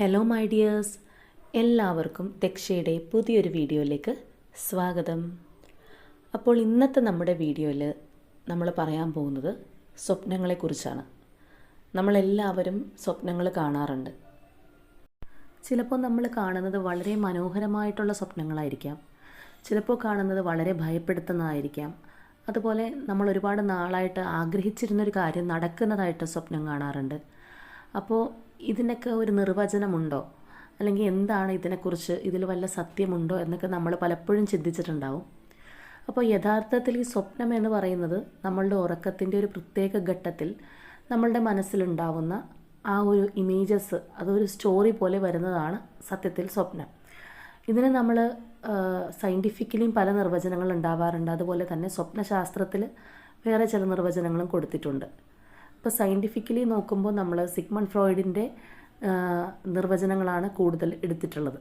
Hello my dears എല്ലാവർക്കും ദക്ഷയുടെ പുതിയൊരു വീഡിയോയിലേക്ക് സ്വാഗതം. അപ്പോൾ ഇന്നത്തെ നമ്മുടെ വീഡിയോയിൽ നമ്മൾ പറയാൻ പോകുന്നത് സ്വപ്നങ്ങളെക്കുറിച്ചാണ്. നമ്മളെല്ലാവരും സ്വപ്നങ്ങൾ കാണാറുണ്ട്. ചിലപ്പോൾ നമ്മൾ കാണുന്നത് വളരെ മനോഹരമായിട്ടുള്ള സ്വപ്നങ്ങളായിരിക്കാം. ചിലപ്പോൾ കാണുന്നത് വളരെ ഭയപ്പെടുത്തുന്നതായിരിക്കാം. അതുപോലെ നമ്മൾ ഒരുപാട് നാളായിട്ട് ആഗ്രഹിച്ചിരുന്നൊരു കാര്യം നടക്കുന്നതായിട്ട് സ്വപ്നം കാണാറുണ്ട്. അപ്പോൾ ഇതിനൊക്കെ ഒരു നിർവചനമുണ്ടോ? അല്ലെങ്കിൽ എന്താണ് ഇതിനെക്കുറിച്ച് ഇതിൽ വല്ല സത്യമുണ്ടോ എന്നൊക്കെ നമ്മൾ പലപ്പോഴും ചിന്തിച്ചിട്ടുണ്ടാവും. അപ്പോൾ യഥാർത്ഥത്തിൽ ഈ സ്വപ്നം എന്ന് പറയുന്നത് നമ്മളുടെ ഉറക്കത്തിന്റെ ഒരു പ്രത്യേക ഘട്ടത്തിൽ നമ്മളുടെ മനസ്സിലുണ്ടാവുന്ന ആ ഒരു ഇമേജസ് അതൊരു സ്റ്റോറി പോലെ വരുന്നതാണ് സത്യത്തിൽ സ്വപ്നം. ഇതിന് നമ്മൾ സയന്റിഫിക്കലിയും പല നിർവചനങ്ങൾ ഉണ്ടാവാറുണ്ട്. അതുപോലെ തന്നെ സ്വപ്നശാസ്ത്രത്തിൽ വേറെ ചില നിർവചനങ്ങളും കൊടുത്തിട്ടുണ്ട്. ഇപ്പോൾ സയന്റിഫിക്കലി നോക്കുമ്പോൾ നമ്മൾ സിഗ്മൺ ഫ്രോയിഡിന്റെ നിർവചനങ്ങളാണ് കൂടുതൽ എടുത്തിട്ടുള്ളത്.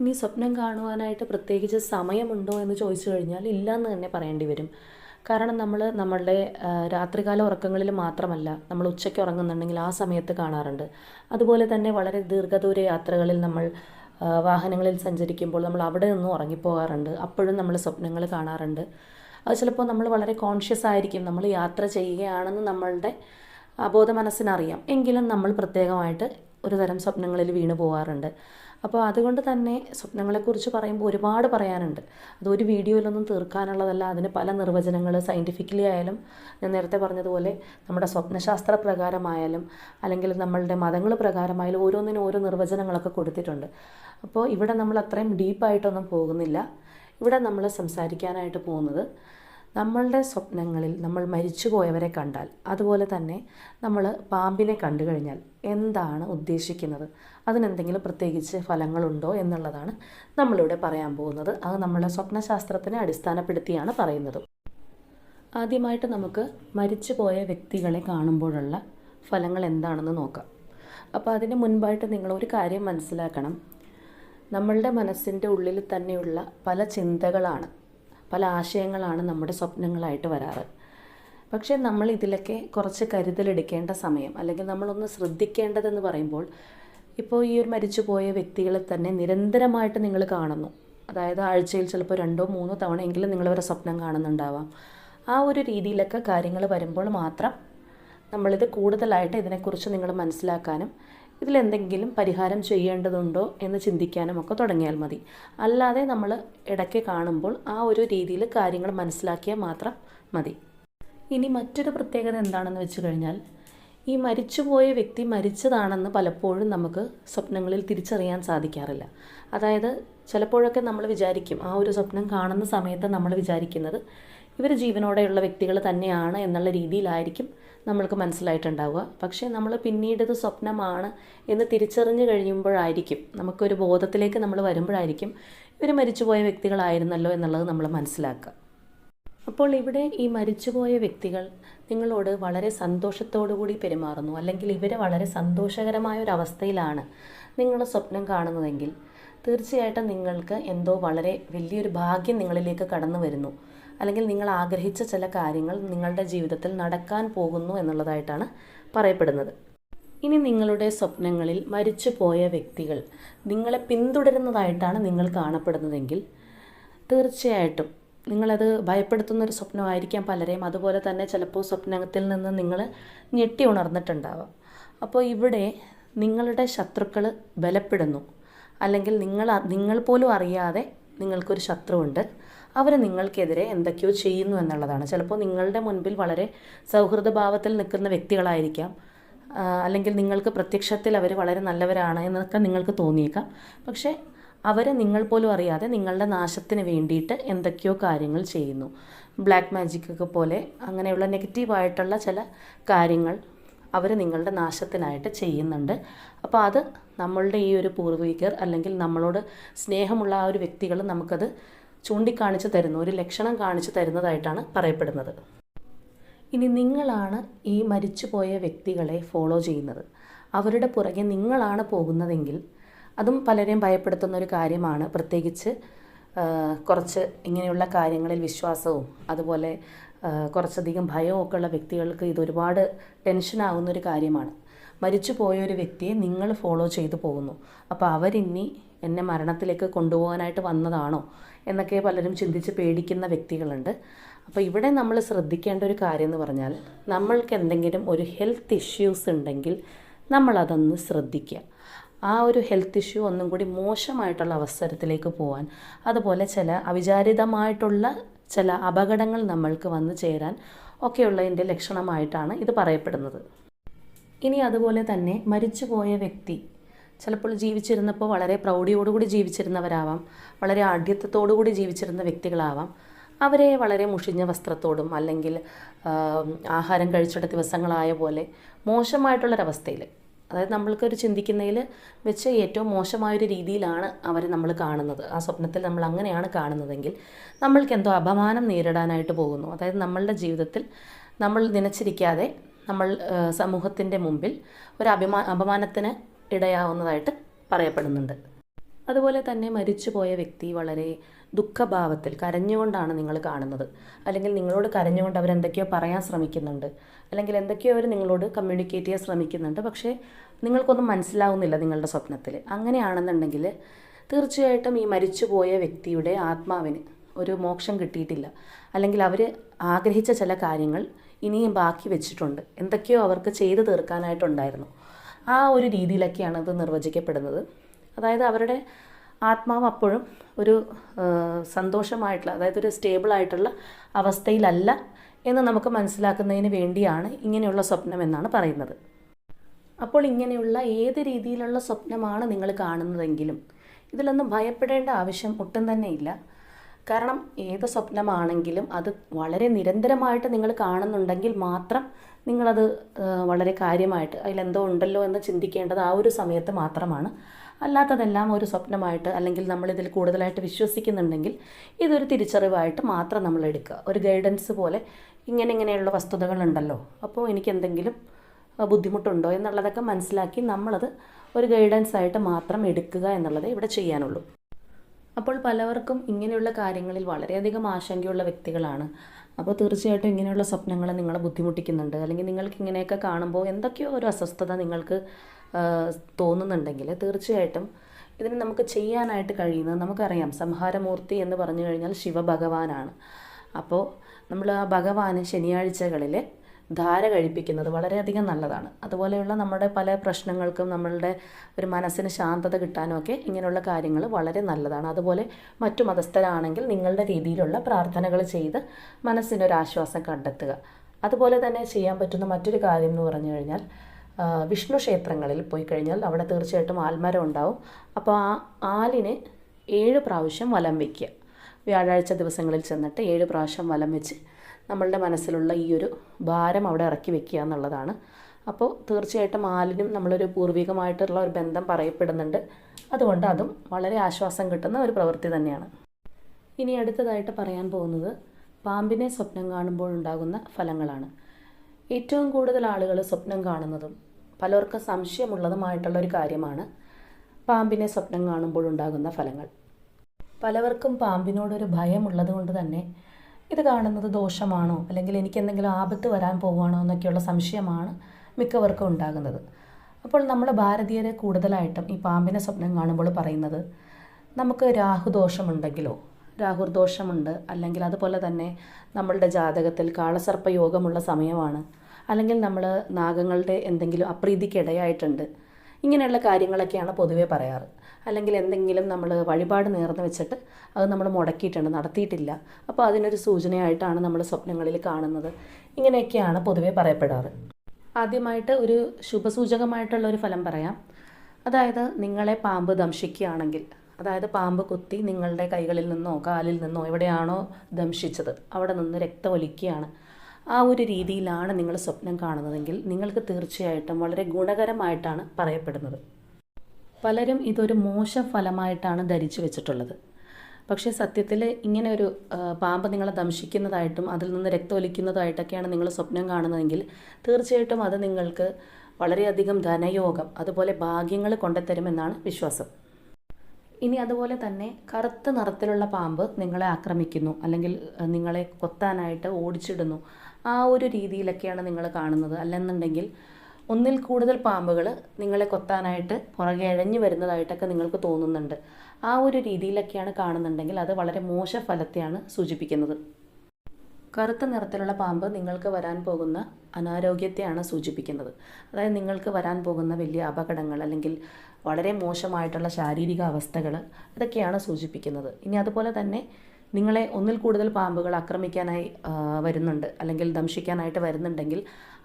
ഇനി സ്വപ്നം കാണുവാനായിട്ട് പ്രത്യേകിച്ച് സമയമുണ്ടോ എന്ന് ചോദിച്ചു കഴിഞ്ഞാൽ ഇല്ല എന്ന് തന്നെ പറയേണ്ടി വരും. കാരണം നമ്മൾ നമ്മളുടെ രാത്രികാല ഉറക്കങ്ങളിൽ മാത്രമല്ല നമ്മൾ ഉച്ചയ്ക്ക് ഉറങ്ങുന്നുണ്ടെങ്കിൽ ആ സമയത്ത് കാണാറുണ്ട്. അതുപോലെ തന്നെ വളരെ ദീർഘദൂര യാത്രകളിൽ നമ്മൾ വാഹനങ്ങളിൽ സഞ്ചരിക്കുമ്പോൾ നമ്മൾ അവിടെ നിന്നും ഉറങ്ങിപ്പോകാറുണ്ട്. അപ്പോഴും നമ്മൾ സ്വപ്നങ്ങൾ കാണാറുണ്ട്. അത് ചിലപ്പോൾ നമ്മൾ വളരെ കോൺഷ്യസ് ആയിരിക്കും. നമ്മൾ യാത്ര ചെയ്യുകയാണെന്ന് നമ്മളുടെ അബോധ മനസ്സിനറിയാം എങ്കിലും നമ്മൾ പ്രത്യേകമായിട്ട് ഒരു തരം സ്വപ്നങ്ങളിൽ വീണു പോകാറുണ്ട് അപ്പോൾ അതുകൊണ്ട് തന്നെ സ്വപ്നങ്ങളെക്കുറിച്ച് പറയുമ്പോൾ ഒരുപാട് പറയാനുണ്ട്. അത് ഒരു വീഡിയോയിലൊന്നും തീർക്കാനുള്ളതല്ല. അതിന് പല നിർവചനങ്ങൾ സയന്റിഫിക്കലി ആയാലും ഞാൻ നേരത്തെ പറഞ്ഞതുപോലെ നമ്മുടെ സ്വപ്നശാസ്ത്ര പ്രകാരമായാലും അല്ലെങ്കിൽ നമ്മളുടെ മതങ്ങൾ പ്രകാരമായാലും ഓരോന്നിനും ഓരോ നിർവചനങ്ങളൊക്കെ കൊടുത്തിട്ടുണ്ട്. അപ്പോൾ ഇവിടെ നമ്മൾ അത്രയും ഡീപ്പായിട്ടൊന്നും പോകുന്നില്ല. ഇവിടെ നമ്മൾ സംസാരിക്കാനായിട്ട് പോകുന്നത് നമ്മളുടെ സ്വപ്നങ്ങളിൽ നമ്മൾ മരിച്ചു പോയവരെ കണ്ടാൽ അതുപോലെ തന്നെ നമ്മൾ പാമ്പിനെ കണ്ടു കഴിഞ്ഞാൽ എന്താണ് ഉദ്ദേശിക്കുന്നത്? അതിനെന്തെങ്കിലും പ്രത്യേകിച്ച് ഫലങ്ങളുണ്ടോ എന്നുള്ളതാണ് നമ്മളിവിടെ പറയാൻ പോകുന്നത്. അത് നമ്മളുടെ സ്വപ്നശാസ്ത്രത്തിനെ അടിസ്ഥാനപ്പെടുത്തിയാണ് പറയുന്നത്. ആദ്യമായിട്ട് നമുക്ക് മരിച്ചു പോയ വ്യക്തികളെ കാണുമ്പോഴുള്ള ഫലങ്ങൾ എന്താണെന്ന് നോക്കാം. അപ്പോൾ അതിന് മുൻപായിട്ട് നിങ്ങളൊരു കാര്യം മനസ്സിലാക്കണം. നമ്മളുടെ മനസ്സിന്റെ ഉള്ളിൽ തന്നെയുള്ള പല ചിന്തകളാണ് പല ആശയങ്ങളാണ് നമ്മുടെ സ്വപ്നങ്ങളായിട്ട് വരാറ്. പക്ഷേ നമ്മൾ ഇതിലൊക്കെ കുറച്ച് കരുതലെടുക്കേണ്ട സമയം അല്ലെങ്കിൽ നമ്മളൊന്ന് ശ്രദ്ധിക്കേണ്ടതെന്ന് പറയുമ്പോൾ ഇപ്പോൾ ഈ ഒരു മരിച്ചുപോയ വ്യക്തികളെ തന്നെ നിരന്തരമായിട്ട് നിങ്ങൾ കാണുന്നു. അതായത് ആഴ്ചയിൽ ചിലപ്പോൾ രണ്ടോ മൂന്നോ തവണയെങ്കിലും നിങ്ങളവരെ സ്വപ്നം കാണുന്നുണ്ടാവാം. ആ ഒരു രീതിയിലൊക്കെ കാര്യങ്ങൾ വരുമ്പോൾ മാത്രം നമ്മളിത് കൂടുതലായിട്ട് ഇതിനെക്കുറിച്ച് നിങ്ങൾ മനസ്സിലാക്കാനും ഇതിലെന്തെങ്കിലും പരിഹാരം ചെയ്യേണ്ടതുണ്ടോ എന്ന് ചിന്തിക്കാനും ഒക്കെ തുടങ്ങിയാൽ മതി. അല്ലാതെ നമ്മൾ ഇടയ്ക്ക് കാണുമ്പോൾ ആ ഒരു രീതിയിൽ കാര്യങ്ങൾ മനസ്സിലാക്കിയാൽ മാത്രം മതി. ഇനി മറ്റൊരു പ്രത്യേകത എന്താണെന്ന് വെച്ച് കഴിഞ്ഞാൽ ഈ മരിച്ചുപോയ വ്യക്തി മരിച്ചതാണെന്ന് പലപ്പോഴും നമുക്ക് സ്വപ്നങ്ങളിൽ തിരിച്ചറിയാൻ സാധിക്കാറില്ല. അതായത് ചിലപ്പോഴൊക്കെ നമ്മൾ വിചാരിക്കും ആ ഒരു സ്വപ്നം കാണുന്ന സമയത്ത് നമ്മൾ വിചാരിക്കുന്നത് ഇവർ ജീവനോടെയുള്ള വ്യക്തികൾ തന്നെയാണ് എന്നുള്ള രീതിയിലായിരിക്കും. നമ്മൾക്ക് മനസ്സിലായിട്ടുണ്ടാവുക. പക്ഷേ നമ്മൾ പിന്നീട് ഇത് സ്വപ്നമാണ് എന്ന് തിരിച്ചറിഞ്ഞു കഴിയുമ്പോഴായിരിക്കും നമുക്കൊരു ബോധത്തിലേക്ക് നമ്മൾ വരുമ്പോഴായിരിക്കും ഇവർ മരിച്ചുപോയ വ്യക്തികളായിരുന്നല്ലോ എന്നുള്ളത് നമ്മൾ മനസ്സിലാക്കുക. അപ്പോൾ ഇവിടെ ഈ മരിച്ചുപോയ വ്യക്തികൾ നിങ്ങളോട് വളരെ സന്തോഷത്തോടുകൂടി പെരുമാറുന്നു. അല്ലെങ്കിൽ ഇവരെ വളരെ സന്തോഷകരമായ ഒരു അവസ്ഥയിലാണ് നിങ്ങൾ സ്വപ്നം കാണുന്നതെങ്കിൽ തീർച്ചയായിട്ടും നിങ്ങൾക്ക് എന്തോ വളരെ വലിയൊരു ഭാഗ്യം നിങ്ങളിലേക്ക് കടന്നു വരുന്നു. അല്ലെങ്കിൽ നിങ്ങൾ ആഗ്രഹിച്ച ചില കാര്യങ്ങൾ നിങ്ങളുടെ ജീവിതത്തിൽ നടക്കാൻ പോകുന്നു എന്നുള്ളതായിട്ടാണ് പറയപ്പെടുന്നത്. ഇനി നിങ്ങളുടെ സ്വപ്നങ്ങളിൽ മരിച്ചു പോയ വ്യക്തികൾ നിങ്ങളെ പിന്തുടരുന്നതായിട്ടാണ് നിങ്ങൾ കാണപ്പെടുന്നതെങ്കിൽ തീർച്ചയായിട്ടും നിങ്ങളത് ഭയപ്പെടുത്തുന്ന ഒരു സ്വപ്നമായിരിക്കാം പലരെയും. അതുപോലെ തന്നെ ചിലപ്പോൾ സ്വപ്നത്തിൽ നിന്ന് നിങ്ങൾ ഞെട്ടി ഉണർന്നിട്ടുണ്ടാവാം. അപ്പോൾ ഇവിടെ നിങ്ങളുടെ ശത്രുക്കൾ ബലപ്പെടുന്നു. അല്ലെങ്കിൽ നിങ്ങൾ നിങ്ങൾ പോലും അറിയാതെ നിങ്ങൾക്കൊരു ശത്രുവുണ്ട്. അവർ നിങ്ങൾക്കെതിരെ എന്തൊക്കെയോ ചെയ്യുന്നു എന്നുള്ളതാണ്. ചിലപ്പോൾ നിങ്ങളുടെ മുൻപിൽ വളരെ സൗഹൃദഭാവത്തിൽ നിൽക്കുന്ന വ്യക്തികളായിരിക്കാം. അല്ലെങ്കിൽ നിങ്ങൾക്ക് പ്രത്യക്ഷത്തിൽ അവർ വളരെ നല്ലവരാണ് എന്നൊക്കെ നിങ്ങൾക്ക് തോന്നിയേക്കാം. പക്ഷേ അവരെ നിങ്ങൾ പോലും അറിയാതെ നിങ്ങളുടെ നാശത്തിന് വേണ്ടിയിട്ട് എന്തൊക്കെയോ കാര്യങ്ങൾ ചെയ്യുന്നു. ബ്ലാക്ക് മാജിക് ഒക്കെ പോലെ അങ്ങനെയുള്ള നെഗറ്റീവായിട്ടുള്ള ചില കാര്യങ്ങൾ അവർ നിങ്ങളുടെ നാശത്തിനായിട്ട് ചെയ്യുന്നുണ്ട്. അപ്പോൾ അത് നമ്മളുടെ ഈ ഒരു പൂർവികർ അല്ലെങ്കിൽ നമ്മളോട് സ്നേഹമുള്ള ആ ഒരു വ്യക്തികൾ നമുക്കത് ചൂണ്ടിക്കാണിച്ച് തരുന്നു ഒരു ലക്ഷണം കാണിച്ചു തരുന്നതായിട്ടാണ് പറയപ്പെടുന്നത്. ഇനി നിങ്ങളാണ് ഈ മരിച്ചുപോയ വ്യക്തികളെ ഫോളോ ചെയ്യുന്നത്. അവരുടെ പുറകെ നിങ്ങളാണ് പോകുന്നതെങ്കിൽ അതും പലരെയും ഭയപ്പെടുത്തുന്ന ഒരു കാര്യമാണ്. പ്രത്യേകിച്ച് കുറച്ച് ഇങ്ങനെയുള്ള കാര്യങ്ങളിൽ വിശ്വാസവും അതുപോലെ കുറച്ചധികം ഭയവും ഒക്കെ ഉള്ള വ്യക്തികൾക്ക് ഇത് ഒരുപാട് ടെൻഷനാകുന്ന ഒരു കാര്യമാണ്. മരിച്ചു പോയ ഒരു വ്യക്തിയെ നിങ്ങൾ ഫോളോ ചെയ്തു പോകുന്നു. അപ്പോൾ അവരിനി എന്നെ മരണത്തിലേക്ക് കൊണ്ടുപോകാനായിട്ട് വന്നതാണോ എന്നൊക്കെ പലരും ചിന്തിച്ച് പേടിക്കുന്ന വ്യക്തികളുണ്ട്. അപ്പോൾ ഇവിടെ നമ്മൾ ശ്രദ്ധിക്കേണ്ട ഒരു കാര്യം എന്ന് പറഞ്ഞാൽ നമ്മൾക്ക് എന്തെങ്കിലും ഒരു ഹെൽത്ത് ഇഷ്യൂസ് ഉണ്ടെങ്കിൽ നമ്മളതൊന്ന് ശ്രദ്ധിക്കുക. ആ ഒരു ഹെൽത്ത് ഇഷ്യൂ ഒന്നും കൂടി മോശമായിട്ടുള്ള അവസരത്തിലേക്ക് പോകാൻ അതുപോലെ ചില അവിചാരിതമായിട്ടുള്ള ചില അപകടങ്ങൾ നമ്മൾക്ക് വന്നു ചേരാൻ ഒക്കെയുള്ളതിന്റെ ലക്ഷണമായിട്ടാണ് ഇത് പറയപ്പെടുന്നത്. ഇനി അതുപോലെ തന്നെ മരിച്ചുപോയ വ്യക്തി. ചിലപ്പോൾ ജീവിച്ചിരുന്നപ്പോൾ വളരെ പ്രൗഢിയോടുകൂടി ജീവിച്ചിരുന്നവരാവാം വളരെ ആഢ്യത്വത്തോടുകൂടി ജീവിച്ചിരുന്ന വ്യക്തികളാവാം. അവരെ വളരെ മുഷിഞ്ഞ വസ്ത്രത്തോടും അല്ലെങ്കിൽ ആഹാരം കഴിച്ചിട്ട ദിവസങ്ങളായ പോലെ മോശമായിട്ടുള്ളൊരവസ്ഥയിൽ അതായത് നമ്മൾക്കൊരു ചിന്തിക്കുന്നതിൽ വെച്ച് ഏറ്റവും മോശമായൊരു രീതിയിലാണ് അവരെ നമ്മൾ കാണുന്നത്. ആ സ്വപ്നത്തിൽ നമ്മൾ അങ്ങനെയാണ് കാണുന്നതെങ്കിൽ നമ്മൾക്ക് എന്തോ അപമാനം നേരിടാനായിട്ട് പോകുന്നു. അതായത് നമ്മളുടെ ജീവിതത്തിൽ നമ്മൾ നനച്ചിരിക്കാതെ നമ്മൾ സമൂഹത്തിന്റെ മുമ്പിൽ ഒരു അഭിമാ അപമാനത്തിന് ഇടയാവുന്നതായിട്ട് പറയപ്പെടുന്നുണ്ട്. അതുപോലെ തന്നെ മരിച്ചുപോയ വ്യക്തി വളരെ ദുഃഖഭാവത്തിൽ കരഞ്ഞുകൊണ്ടാണ് നിങ്ങൾ കാണുന്നത്. അല്ലെങ്കിൽ നിങ്ങളോട് കരഞ്ഞുകൊണ്ട് അവരെന്തൊക്കെയോ പറയാൻ ശ്രമിക്കുന്നുണ്ട്. അല്ലെങ്കിൽ എന്തൊക്കെയോ അവർ നിങ്ങളോട് കമ്മ്യൂണിക്കേറ്റ് ചെയ്യാൻ ശ്രമിക്കുന്നുണ്ട്. പക്ഷേ നിങ്ങൾക്കൊന്നും മനസ്സിലാവുന്നില്ല നിങ്ങളുടെ സ്വപ്നത്തിൽ. അങ്ങനെയാണെന്നുണ്ടെങ്കിൽ തീർച്ചയായിട്ടും ഈ മരിച്ചുപോയ വ്യക്തിയുടെ ആത്മാവിന് ഒരു മോക്ഷം കിട്ടിയിട്ടില്ല. അല്ലെങ്കിൽ അവർ ആഗ്രഹിച്ച ചില കാര്യങ്ങൾ ഇനിയും ബാക്കി വെച്ചിട്ടുണ്ട്. എന്തൊക്കെയോ അവർക്ക് ചെയ്തു തീർക്കാനായിട്ടുണ്ടായിരുന്നു. ആ ഒരു രീതിയിലൊക്കെയാണ് ഇത് നിർവചിക്കപ്പെടുന്നത്. അതായത് അവരുടെ ആത്മാവ് അപ്പോഴും ഒരു സന്തോഷമായിട്ടുള്ള അതായത് ഒരു സ്റ്റേബിളായിട്ടുള്ള അവസ്ഥയിലല്ല എന്ന് നമുക്ക് മനസ്സിലാക്കുന്നതിന് വേണ്ടിയാണ് ഇങ്ങനെയുള്ള സ്വപ്നം എന്നാണ് പറയുന്നത്. അപ്പോൾ ഇങ്ങനെയുള്ള ഏത് രീതിയിലുള്ള സ്വപ്നമാണ് നിങ്ങൾ കാണുന്നതെങ്കിലും ഇതിലൊന്നും ഭയപ്പെടേണ്ട ആവശ്യം ഒട്ടും തന്നെ ഇല്ല. കാരണം ഏത് സ്വപ്നമാണെങ്കിലും അത് വളരെ നിരന്തരമായിട്ട് നിങ്ങൾ കാണുന്നുണ്ടെങ്കിൽ മാത്രം നിങ്ങളത് വളരെ കാര്യമായിട്ട് അതിലെന്തോ ഉണ്ടല്ലോ എന്ന് ചിന്തിക്കേണ്ടത് ആ ഒരു സമയത്ത് മാത്രമാണ്. അല്ലാത്തതെല്ലാം ഒരു സ്വപ്നമായിട്ട് അല്ലെങ്കിൽ നമ്മളിതിൽ കൂടുതലായിട്ട് വിശ്വസിക്കുന്നുണ്ടെങ്കിൽ ഇതൊരു തിരിച്ചറിവായിട്ട് മാത്രം നമ്മൾ എടുക്കുക. ഒരു ഗൈഡൻസ് പോലെ ഇങ്ങനെ ഇങ്ങനെയുള്ള വസ്തുതകളുണ്ടല്ലോ. അപ്പോൾ എനിക്ക് എന്തെങ്കിലും ബുദ്ധിമുട്ടുണ്ടോ എന്നുള്ളതൊക്കെ മനസ്സിലാക്കി നമ്മളത് ഒരു ഗൈഡൻസ് ആയിട്ട് മാത്രം എടുക്കുക എന്നുള്ളതേ ഇവിടെ ചെയ്യാനുള്ളൂ. അപ്പോൾ പലവർക്കും ഇങ്ങനെയുള്ള കാര്യങ്ങളിൽ വളരെയധികം ആശങ്കയുള്ള വ്യക്തികളാണ്. അപ്പോൾ തീർച്ചയായിട്ടും ഇങ്ങനെയുള്ള സ്വപ്നങ്ങൾ നിങ്ങളെ ബുദ്ധിമുട്ടിക്കുന്നുണ്ട്. അല്ലെങ്കിൽ നിങ്ങൾക്ക് ഇങ്ങനെയൊക്കെ കാണുമ്പോൾ എന്തൊക്കെയോ ഒരു അസ്വസ്ഥത നിങ്ങൾക്ക് തോന്നുന്നുണ്ടെങ്കിൽ തീർച്ചയായിട്ടും ഇതിന് നമുക്ക് ചെയ്യാനായിട്ട് കഴിയുന്നത് നമുക്കറിയാം. സംഹാരമൂർത്തി എന്ന് പറഞ്ഞു കഴിഞ്ഞാൽ ശിവഭഗവാനാണ്. അപ്പോൾ നമ്മൾ ആ ഭഗവാന് ശനിയാഴ്ചകളിൽ ധാര കഴിപ്പിക്കുന്നത് വളരെയധികം നല്ലതാണ്. അതുപോലെയുള്ള നമ്മുടെ പല പ്രശ്നങ്ങൾക്കും നമ്മളുടെ ഒരു മനസ്സിന് ശാന്തത കിട്ടാനും ഒക്കെ ഇങ്ങനെയുള്ള കാര്യങ്ങൾ വളരെ നല്ലതാണ്. അതുപോലെ മറ്റു മതസ്ഥരാണെങ്കിൽ നിങ്ങളുടെ രീതിയിലുള്ള പ്രാർത്ഥനകൾ ചെയ്ത് മനസ്സിനൊരാശ്വാസം കണ്ടെത്തുക. അതുപോലെ തന്നെ ചെയ്യാൻ പറ്റുന്ന മറ്റൊരു കാര്യം എന്ന് പറഞ്ഞു കഴിഞ്ഞാൽ വിഷ്ണു ക്ഷേത്രങ്ങളിൽ പോയി കഴിഞ്ഞാൽ അവിടെ തീർച്ചയായിട്ടും ആൽമരം ഉണ്ടാവും. അപ്പോൾ ആ ആലിന് ഏഴ് പ്രാവശ്യം വലം വയ്ക്കുക വ്യാഴാഴ്ച ദിവസങ്ങളിൽ ചെന്നിട്ട് ഏഴ് പ്രാവശ്യം വലം വെച്ച് നമ്മളുടെ മനസ്സിലുള്ള ഈ ഒരു ഭാരം അവിടെ ഇറക്കി വെക്കുക എന്നുള്ളതാണ്. അപ്പോൾ തീർച്ചയായിട്ടും ആലിനും നമ്മളൊരു പൂർവികമായിട്ടുള്ള ഒരു ബന്ധം പറയപ്പെടുന്നുണ്ട്. അതുകൊണ്ട് അതും വളരെ ആശ്വാസം കിട്ടുന്ന ഒരു പ്രവൃത്തി തന്നെയാണ്. ഇനി അടുത്തതായിട്ട് പറയാൻ പോകുന്നത് പാമ്പിനെ സ്വപ്നം കാണുമ്പോൾ ഉണ്ടാകുന്ന ഫലങ്ങളാണ്. ഏറ്റവും കൂടുതൽ ആളുകൾ സ്വപ്നം കാണുന്നതും പലർക്കും സംശയമുള്ളതുമായിട്ടുള്ള ഒരു കാര്യമാണ് പാമ്പിനെ സ്വപ്നം കാണുമ്പോൾ ഉണ്ടാകുന്ന ഫലങ്ങൾ. പലവർക്കും പാമ്പിനോടൊരു ഭയമുള്ളത് കൊണ്ട് തന്നെ ഇത് കാണുന്നത് ദോഷമാണോ? അല്ലെങ്കിൽ എനിക്ക് എന്തെങ്കിലും ആപത്ത് വരാൻ പോവുകയാണോ എന്നൊക്കെയുള്ള സംശയമാണ് മിക്കവർക്കും ഉണ്ടാകുന്നത്. അപ്പോൾ നമ്മൾ ഭാരതീയരെ കൂടുതലായിട്ടും ഈ പാമ്പിനെ സ്വപ്നം കാണുമ്പോൾ പറയുന്നത് നമുക്ക് രാഹുദോഷമുണ്ടെങ്കിലോ? രാഹുർദോഷമുണ്ട്. അല്ലെങ്കിൽ അതുപോലെ തന്നെ നമ്മളുടെ ജാതകത്തിൽ കാളസർപ്പ യോഗമുള്ള സമയമാണ്. അല്ലെങ്കിൽ നമ്മൾ നാഗങ്ങളുടെ എന്തെങ്കിലും അപ്രീതിക്കിടയായിട്ടുണ്ട്. ഇങ്ങനെയുള്ള കാര്യങ്ങളൊക്കെയാണ് പൊതുവെ പറയാറ്. അല്ലെങ്കിൽ എന്തെങ്കിലും നമ്മൾ വഴിപാട് നേർന്ന് വെച്ചിട്ട് അത് നമ്മൾ മുടക്കിയിട്ടുണ്ട് നടത്തിയിട്ടില്ല. അപ്പോൾ അതിനൊരു സൂചനയായിട്ടാണ് നമ്മൾ സ്വപ്നങ്ങളിൽ കാണുന്നത്. ഇങ്ങനെയൊക്കെയാണ് പൊതുവെ പറയപ്പെടാറ്. ആദ്യമായിട്ട് ഒരു ശുഭസൂചകമായിട്ടുള്ള ഒരു ഫലം പറയാം. അതായത് നിങ്ങളെ പാമ്പ് ദംശിക്കുകയാണെങ്കിൽ അതായത് പാമ്പ് കുത്തി നിങ്ങളുടെ കൈകളിൽ നിന്നോ കാലിൽ നിന്നോ എവിടെയാണോ ദംശിച്ചത് അവിടെ നിന്ന് രക്തം ഒലിക്കുകയാണ് ആ ഒരു രീതിയിലാണ് നിങ്ങൾ സ്വപ്നം കാണുന്നതെങ്കിൽ നിങ്ങൾക്ക് തീർച്ചയായിട്ടും വളരെ ഗുണകരമായിട്ടാണ് പറയപ്പെടുന്നത്. പലരും ഇതൊരു മോശം ഫലമായിട്ടാണ് ധരിച്ചു വെച്ചിട്ടുള്ളത്. പക്ഷേ സത്യത്തിൽ ഇങ്ങനെ ഒരു പാമ്പ് നിങ്ങളെ ദംശിക്കുന്നതായിട്ടും അതിൽ നിന്ന് രക്തമൊലിക്കുന്നതായിട്ടൊക്കെയാണ് നിങ്ങൾ സ്വപ്നം കാണുന്നതെങ്കിൽ തീർച്ചയായിട്ടും അത് നിങ്ങൾക്ക് വളരെയധികം ധനയോഗം അതുപോലെ ഭാഗ്യങ്ങൾ കൊണ്ടുത്തരുമെന്നാണ് വിശ്വാസം. ഇനി അതുപോലെ തന്നെ കറുത്ത നിറത്തിലുള്ള പാമ്പ് നിങ്ങളെ ആക്രമിക്കുന്നു അല്ലെങ്കിൽ നിങ്ങളെ കൊത്താനായിട്ട് ഓടിച്ചിടുന്നു. ആ ഒരു രീതിയിലൊക്കെയാണ് നിങ്ങൾ കാണുന്നത്. അല്ലെന്നുണ്ടെങ്കിൽ ഒന്നിൽ കൂടുതൽ പാമ്പുകൾ നിങ്ങളെ കൊത്താനായിട്ട് പുറകെ ഇഴഞ്ഞു വരുന്നതായിട്ടൊക്കെ നിങ്ങൾക്ക് തോന്നുന്നുണ്ട്. ആ ഒരു രീതിയിലൊക്കെയാണ് കാണുന്നുണ്ടെങ്കിൽ അത് വളരെ മോശ ഫലത്തെയാണ് സൂചിപ്പിക്കുന്നത്. കറുത്ത നിറത്തിലുള്ള പാമ്പ് നിങ്ങൾക്ക് വരാൻ പോകുന്ന അനാരോഗ്യത്തെയാണ് സൂചിപ്പിക്കുന്നത്. അതായത് നിങ്ങൾക്ക് വരാൻ പോകുന്ന വലിയ അപകടങ്ങൾ അല്ലെങ്കിൽ വളരെ മോശമായിട്ടുള്ള ശാരീരിക അവസ്ഥകൾ അതൊക്കെയാണ് സൂചിപ്പിക്കുന്നത്. ഇനി അതുപോലെ തന്നെ നിങ്ങളെ ഒന്നിൽ കൂടുതൽ പാമ്പുകൾ ആക്രമിക്കാനായി വരുന്നുണ്ട്. അല്ലെങ്കിൽ ദംശിക്കാനായിട്ട് വരുന്നുണ്ടെങ്കിൽ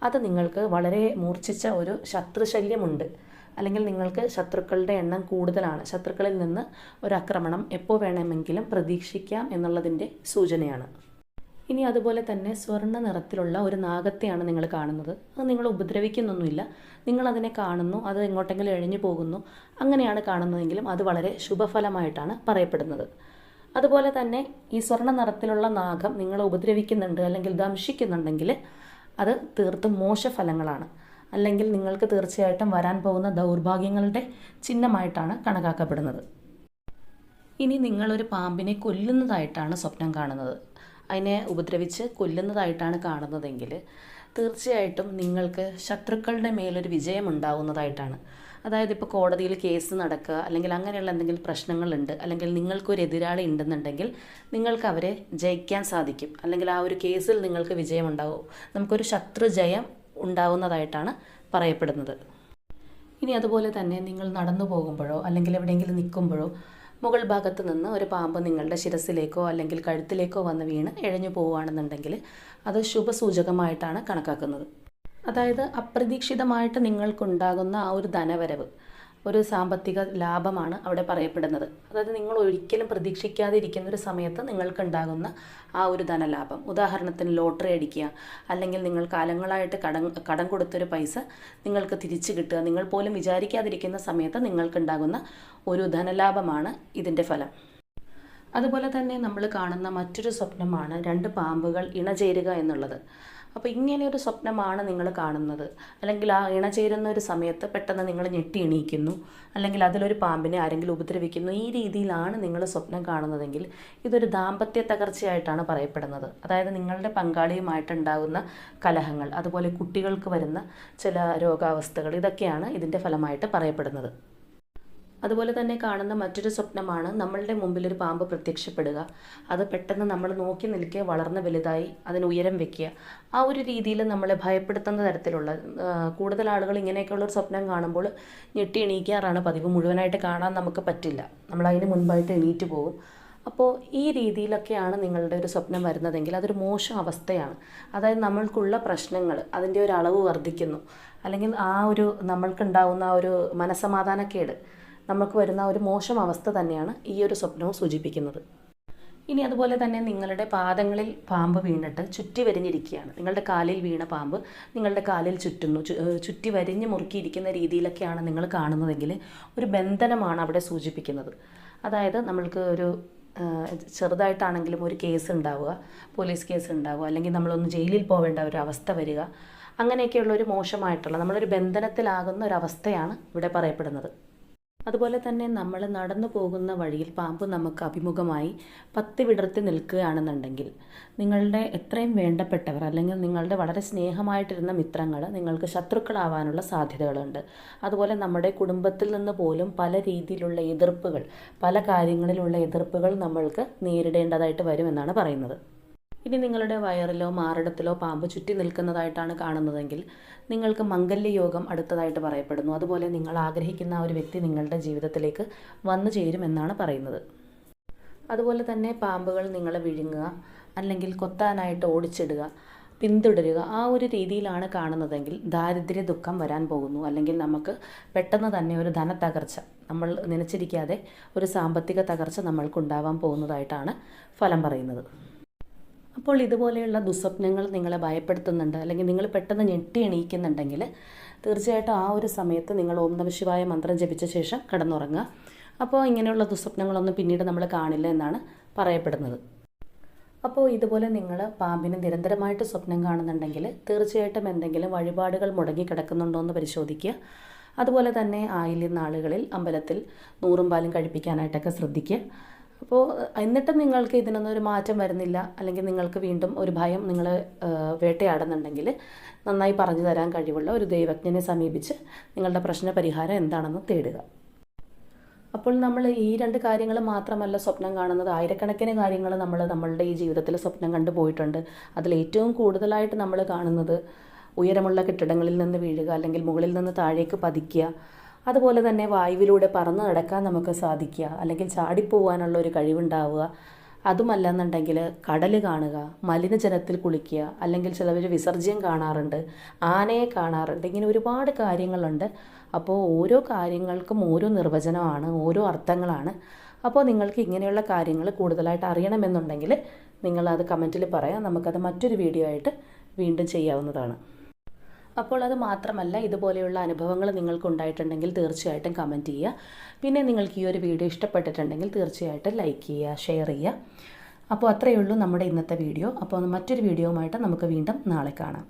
അത് നിങ്ങൾക്ക് വളരെ മൂർച്ഛിച്ച ഒരു ശത്രുശല്യമുണ്ട് അല്ലെങ്കിൽ നിങ്ങൾക്ക് ശത്രുക്കളുടെ എണ്ണം കൂടുതലാണ്. ശത്രുക്കളിൽ നിന്ന് ഒരു ആക്രമണം എപ്പോൾ വേണമെങ്കിലും പ്രതീക്ഷിക്കാം എന്നുള്ളതിന്റെ സൂചനയാണ്. ഇനി അതുപോലെ തന്നെ സ്വർണ നിറത്തിലുള്ള ഒരു നാഗത്തെയാണ് നിങ്ങൾ കാണുന്നത്. അത് നിങ്ങൾ ഉപദ്രവിക്കുന്നൊന്നുമില്ല. നിങ്ങൾ അതിനെ കാണുന്നു അത് എങ്ങോട്ടെങ്കിലും എഴിഞ്ഞു പോകുന്നു. അങ്ങനെയാണ് കാണുന്നതെങ്കിലും അത് വളരെ ശുഭഫലമായിട്ടാണ് പറയപ്പെടുന്നത്. അതുപോലെ തന്നെ ഈ സ്വർണ നിറത്തിലുള്ള നാഗം നിങ്ങളെ ഉപദ്രവിക്കുന്നുണ്ട് അല്ലെങ്കിൽ ദംശിക്കുന്നുണ്ടെങ്കിൽ അത് തീർത്തും മോശഫലങ്ങളാണ്. അല്ലെങ്കിൽ നിങ്ങൾക്ക് തീർച്ചയായിട്ടും വരാൻ പോകുന്ന ദൗർഭാഗ്യങ്ങളുടെ ചിഹ്നമായിട്ടാണ് കണക്കാക്കപ്പെടുന്നത്. ഇനി നിങ്ങളൊരു പാമ്പിനെ കൊല്ലുന്നതായിട്ടാണ് സ്വപ്നം കാണുന്നത്. അതിനെ ഉപദ്രവിച്ച് കൊല്ലുന്നതായിട്ടാണ് കാണുന്നതെങ്കിൽ തീർച്ചയായിട്ടും നിങ്ങൾക്ക് ശത്രുക്കളുടെ മേലൊരു വിജയം ഉണ്ടാവുന്നതായിട്ടാണ് അതായത് ഇപ്പോൾ കോടതിയിൽ കേസ് നടക്കുക അല്ലെങ്കിൽ അങ്ങനെയുള്ള എന്തെങ്കിലും പ്രശ്നങ്ങളുണ്ട് അല്ലെങ്കിൽ നിങ്ങൾക്കൊരു എതിരാളി ഉണ്ടെന്നുണ്ടെങ്കിൽ നിങ്ങൾക്ക് അവരെ ജയിക്കാൻ സാധിക്കും. അല്ലെങ്കിൽ ആ ഒരു കേസിൽ നിങ്ങൾക്ക് വിജയമുണ്ടാവും. നമുക്കൊരു ശത്രു ജയം ഉണ്ടാവുന്നതായിട്ടാണ് പറയപ്പെടുന്നത്. ഇനി അതുപോലെ തന്നെ നിങ്ങൾ നടന്നു പോകുമ്പോഴോ അല്ലെങ്കിൽ എവിടെയെങ്കിലും നിൽക്കുമ്പോഴോ മുകൾ ഭാഗത്ത് നിന്ന് ഒരു പാമ്പ് നിങ്ങളുടെ ശിരസിലേക്കോ അല്ലെങ്കിൽ കഴുത്തിലേക്കോ വന്ന് വീണ് ഇഴഞ്ഞു പോവുകയാണെന്നുണ്ടെങ്കിൽ അത് ശുഭസൂചകമായിട്ടാണ് കണക്കാക്കുന്നത്. അതായത് അപ്രതീക്ഷിതമായിട്ട് നിങ്ങൾക്കുണ്ടാകുന്ന ആ ഒരു ധനവരവ് ഒരു സാമ്പത്തിക ലാഭമാണ് അവിടെ പറയപ്പെടുന്നത്. അതായത് നിങ്ങൾ ഒരിക്കലും പ്രതീക്ഷിക്കാതെ ഇരിക്കുന്ന ഒരു സമയത്ത് നിങ്ങൾക്കുണ്ടാകുന്ന ആ ഒരു ധനലാഭം. ഉദാഹരണത്തിന് ലോട്ടറി അടിക്കുക അല്ലെങ്കിൽ നിങ്ങൾ കാലങ്ങളായിട്ട് കടം കടം കൊടുത്തൊരു പൈസ നിങ്ങൾക്ക് തിരിച്ചു കിട്ടുക നിങ്ങൾ പോലും വിചാരിക്കാതിരിക്കുന്ന സമയത്ത് നിങ്ങൾക്കുണ്ടാകുന്ന ഒരു ധനലാഭമാണ് ഇതിന്റെ ഫലം. അതുപോലെ തന്നെ നമ്മൾ കാണുന്ന മറ്റൊരു സ്വപ്നമാണ് രണ്ട് പാമ്പുകൾ ഇണചേരുക എന്നുള്ളത്. അപ്പോൾ ഇങ്ങനെ ഒരു സ്വപ്നമാണ് നിങ്ങൾ കാണുന്നത്. അല്ലെങ്കിൽ ആ ഇണചേരുന്ന ഒരു സമയത്ത് പെട്ടെന്ന് നിങ്ങൾ ഞെട്ടി എണീക്കുന്നു. അല്ലെങ്കിൽ അതിലൊരു പാമ്പിനെ ആരെങ്കിലും ഉപദ്രവിക്കുന്നു. ഈ രീതിയിലാണ് നിങ്ങൾ സ്വപ്നം കാണുന്നതെങ്കിൽ ഇതൊരു ദാമ്പത്യ തകർച്ചയായിട്ടാണ് പറയപ്പെടുന്നത്. അതായത് നിങ്ങളുടെ പങ്കാളിയുമായിട്ടുണ്ടാകുന്ന കലഹങ്ങൾ അതുപോലെ കുട്ടികൾക്ക് വരുന്ന ചില രോഗാവസ്ഥകൾ ഇതൊക്കെയാണ് ഇതിന്റെ ഫലമായിട്ട് പറയപ്പെടുന്നത്. അതുപോലെ തന്നെ കാണുന്ന മറ്റൊരു സ്വപ്നമാണ് നമ്മളുടെ മുമ്പിൽ ഒരു പാമ്പ് പ്രത്യക്ഷപ്പെടുക. അത് പെട്ടെന്ന് നമ്മൾ നോക്കി നിൽക്കുക വളർന്ന് വലുതായി അതിന് ഉയരം വെക്കുക. ആ ഒരു രീതിയിൽ നമ്മളെ ഭയപ്പെടുത്തുന്ന തരത്തിലുള്ള കൂടുതൽ ആളുകൾ ഇങ്ങനെയൊക്കെയുള്ള ഒരു സ്വപ്നം കാണുമ്പോൾ ഞെട്ടി എണീക്കാറാണ് പതിവ്. മുഴുവനായിട്ട് കാണാൻ നമുക്ക് പറ്റില്ല. നമ്മൾ അതിന് മുൻപായിട്ട് എണീറ്റ് പോകും. അപ്പോൾ ഈ രീതിയിലൊക്കെയാണ് നിങ്ങളുടെ ഒരു സ്വപ്നം വരുന്നതെങ്കിൽ അതൊരു മോശം അവസ്ഥയാണ്. അതായത് നമ്മൾക്കുള്ള പ്രശ്നങ്ങൾ അതിന്റെ ഒരു അളവ് വർദ്ധിക്കുന്നു. അല്ലെങ്കിൽ ആ ഒരു നമ്മൾക്കുണ്ടാവുന്ന ആ ഒരു മനസമാധാനക്കേട് നമുക്ക് വരുന്ന ഒരു മോശം അവസ്ഥ തന്നെയാണ് ഈ ഒരു സ്വപ്നവും സൂചിപ്പിക്കുന്നത്. ഇനി അതുപോലെ തന്നെ നിങ്ങളുടെ പാദങ്ങളിൽ പാമ്പ് വീണിട്ട് ചുറ്റി വരിഞ്ഞിരിക്കുകയാണ്. നിങ്ങളുടെ കാലിൽ വീണ പാമ്പ് നിങ്ങളുടെ കാലിൽ ചുറ്റുന്നു. ചുറ്റി വരിഞ്ഞ് മുറുക്കിയിരിക്കുന്ന രീതിയിലൊക്കെയാണ് നിങ്ങൾ കാണുന്നതെങ്കിൽ ഒരു ബന്ധനമാണ് അവിടെ സൂചിപ്പിക്കുന്നത്. അതായത് നമ്മൾക്ക് ഒരു ചെറുതായിട്ടാണെങ്കിലും ഒരു കേസ് ഉണ്ടാവുക പോലീസ് കേസ് ഉണ്ടാവുക അല്ലെങ്കിൽ നമ്മളൊന്ന് ജയിലിൽ പോവേണ്ട ഒരു അവസ്ഥ വരിക അങ്ങനെയൊക്കെയുള്ള ഒരു മോശമായിട്ടുള്ള നമ്മളൊരു ബന്ധനത്തിലാകുന്ന ഒരു അവസ്ഥയാണ് ഇവിടെ പറയപ്പെടുന്നത്. അതുപോലെ തന്നെ നമ്മൾ നടന്നു പോകുന്ന വഴിയിൽ പാമ്പ് നമുക്ക് അഭിമുഖമായി പത്തി വിടർത്തി നിൽക്കുകയാണെന്നുണ്ടെങ്കിൽ നിങ്ങളുടെ എത്രയും വേണ്ടപ്പെട്ടവർ അല്ലെങ്കിൽ നിങ്ങളുടെ വളരെ സ്നേഹമായിട്ടിരുന്ന മിത്രങ്ങൾ നിങ്ങൾക്ക് ശത്രുക്കളാവാനുള്ള സാധ്യതകളുണ്ട്. അതുപോലെ നമ്മുടെ കുടുംബത്തിൽ നിന്ന് പോലും പല രീതിയിലുള്ള എതിർപ്പുകൾ പല കാര്യങ്ങളിലുള്ള എതിർപ്പുകൾ നമ്മൾക്ക് നേരിടേണ്ടതായിട്ട് വരുമെന്നാണ് പറയുന്നത്. ഇനി നിങ്ങളുടെ വയറിലോ മാറിടത്തിലോ പാമ്പ് ചുറ്റി നിൽക്കുന്നതായിട്ടാണ് കാണുന്നതെങ്കിൽ നിങ്ങൾക്ക് മംഗല്യയോഗം അടുത്തതായിട്ട് പറയപ്പെടുന്നു. അതുപോലെ നിങ്ങൾ ആഗ്രഹിക്കുന്ന ആ ഒരു വ്യക്തി നിങ്ങളുടെ ജീവിതത്തിലേക്ക് വന്നു ചേരുമെന്നാണ് പറയുന്നത്. അതുപോലെ തന്നെ പാമ്പുകൾ നിങ്ങളെ വിഴുങ്ങുക അല്ലെങ്കിൽ കൊത്താനായിട്ട് ഓടിച്ചിടുക പിന്തുടരുക ആ ഒരു രീതിയിലാണ് കാണുന്നതെങ്കിൽ ദാരിദ്ര്യ ദുഃഖം വരാൻ പോകുന്നു. അല്ലെങ്കിൽ നമുക്ക് പെട്ടെന്ന് തന്നെ ഒരു ധനത്തകർച്ച നമ്മൾ നനച്ചിരിക്കാതെ ഒരു സാമ്പത്തിക തകർച്ച നമ്മൾക്കുണ്ടാവാൻ പോകുന്നതായിട്ടാണ് ഫലം പറയുന്നത്. അപ്പോൾ ഇതുപോലെയുള്ള ദുസ്വപ്നങ്ങൾ നിങ്ങളെ ഭയപ്പെടുത്തുന്നുണ്ട് അല്ലെങ്കിൽ നിങ്ങൾ പെട്ടെന്ന് ഞെട്ടി എണീക്കുന്നുണ്ടെങ്കിൽ തീർച്ചയായിട്ടും ആ ഒരു സമയത്ത് നിങ്ങൾ ഓം നമശിവായ മന്ത്രം ജപിച്ച ശേഷം കിടന്നുറങ്ങുക. അപ്പോൾ ഇങ്ങനെയുള്ള ദുസ്വപ്നങ്ങളൊന്നും പിന്നീട് നമ്മൾ കാണില്ല എന്നാണ് പറയപ്പെടുന്നത്. അപ്പോൾ ഇതുപോലെ നിങ്ങൾ പാമ്പിന് നിരന്തരമായിട്ട് സ്വപ്നം കാണുന്നുണ്ടെങ്കിൽ തീർച്ചയായിട്ടും എന്തെങ്കിലും വഴിപാടുകൾ മുടങ്ങി കിടക്കുന്നുണ്ടോ എന്ന് പരിശോധിക്കുക. അതുപോലെ തന്നെ ആയില്യം നാളുകളിൽ അമ്പലത്തിൽ നൂറും പാലും കഴിപ്പിക്കാനായിട്ടൊക്കെ ശ്രദ്ധിക്കുക. അപ്പോൾ എന്നിട്ടും നിങ്ങൾക്ക് ഇതിനൊന്നും ഒരു മാറ്റം വരുന്നില്ല അല്ലെങ്കിൽ നിങ്ങൾക്ക് വീണ്ടും ഒരു ഭയം നിങ്ങൾ വേട്ടയാടുന്നുണ്ടെങ്കിൽ നന്നായി പറഞ്ഞു തരാൻ കഴിവുള്ള ഒരു ദൈവജ്ഞനെ സമീപിച്ച് നിങ്ങളുടെ പ്രശ്ന പരിഹാരം എന്താണെന്ന് തേടുക. അപ്പോൾ നമ്മൾ ഈ രണ്ട് കാര്യങ്ങൾ മാത്രമല്ല സ്വപ്നം കാണുന്നത്. ആയിരക്കണക്കിന് കാര്യങ്ങൾ നമ്മൾ നമ്മളുടെ ഈ ജീവിതത്തിൽ സ്വപ്നം കണ്ടു പോയിട്ടുണ്ട്. അതിൽ ഏറ്റവും കൂടുതലായിട്ട് നമ്മൾ കാണുന്നത് ഉയരമുള്ള കെട്ടിടങ്ങളിൽ നിന്ന് വീഴുക അല്ലെങ്കിൽ മുകളിൽ നിന്ന് താഴേക്ക് പതിക്കുക അതുപോലെ തന്നെ വായുവിലൂടെ പറന്ന് നടക്കാൻ നമുക്ക് സാധിക്കുക. അല്ലെങ്കിൽ ചാടിപ്പോവാനുള്ള ഒരു കഴിവുണ്ടാവുക. അതുമല്ലെന്നുണ്ടെങ്കിൽ കടൽ കാണുക മലിനജലത്തിൽ കുളിക്കുക അല്ലെങ്കിൽ ചിലവർ വിസർജ്യം കാണാറുണ്ട് ആനയെ കാണാറുണ്ട്. ഇങ്ങനെ ഒരുപാട് കാര്യങ്ങളുണ്ട്. അപ്പോൾ ഓരോ കാര്യങ്ങൾക്കും ഓരോ നിർവചനമാണ് ഓരോ അർത്ഥങ്ങളാണ്. അപ്പോൾ നിങ്ങൾക്ക് ഇങ്ങനെയുള്ള കാര്യങ്ങൾ കൂടുതലായിട്ട് അറിയണമെന്നുണ്ടെങ്കിൽ നിങ്ങളത് കമന്റിൽ പറയാം. നമുക്കത് മറ്റൊരു വീഡിയോ ആയിട്ട് വീണ്ടും ചെയ്യാവുന്നതാണ്. അപ്പോൾ അത് മാത്രമല്ല ഇതുപോലെയുള്ള അനുഭവങ്ങൾ നിങ്ങൾക്ക് ഉണ്ടായിട്ടുണ്ടെങ്കിൽ തീർച്ചയായിട്ടും കമന്റ് ചെയ്യുക. പിന്നെ നിങ്ങൾക്ക് ഈ ഒരു വീഡിയോ ഇഷ്ടപ്പെട്ടിട്ടുണ്ടെങ്കിൽ തീർച്ചയായിട്ടും ലൈക്ക് ചെയ്യുക ഷെയർ ചെയ്യുക. അപ്പോൾ അത്രയേ ഉള്ളൂ നമ്മുടെ ഇന്നത്തെ വീഡിയോ അപ്പോൾ മറ്റൊരു വീഡിയോയുമായിട്ട് നമുക്ക് വീണ്ടും നാളെ കാണാം.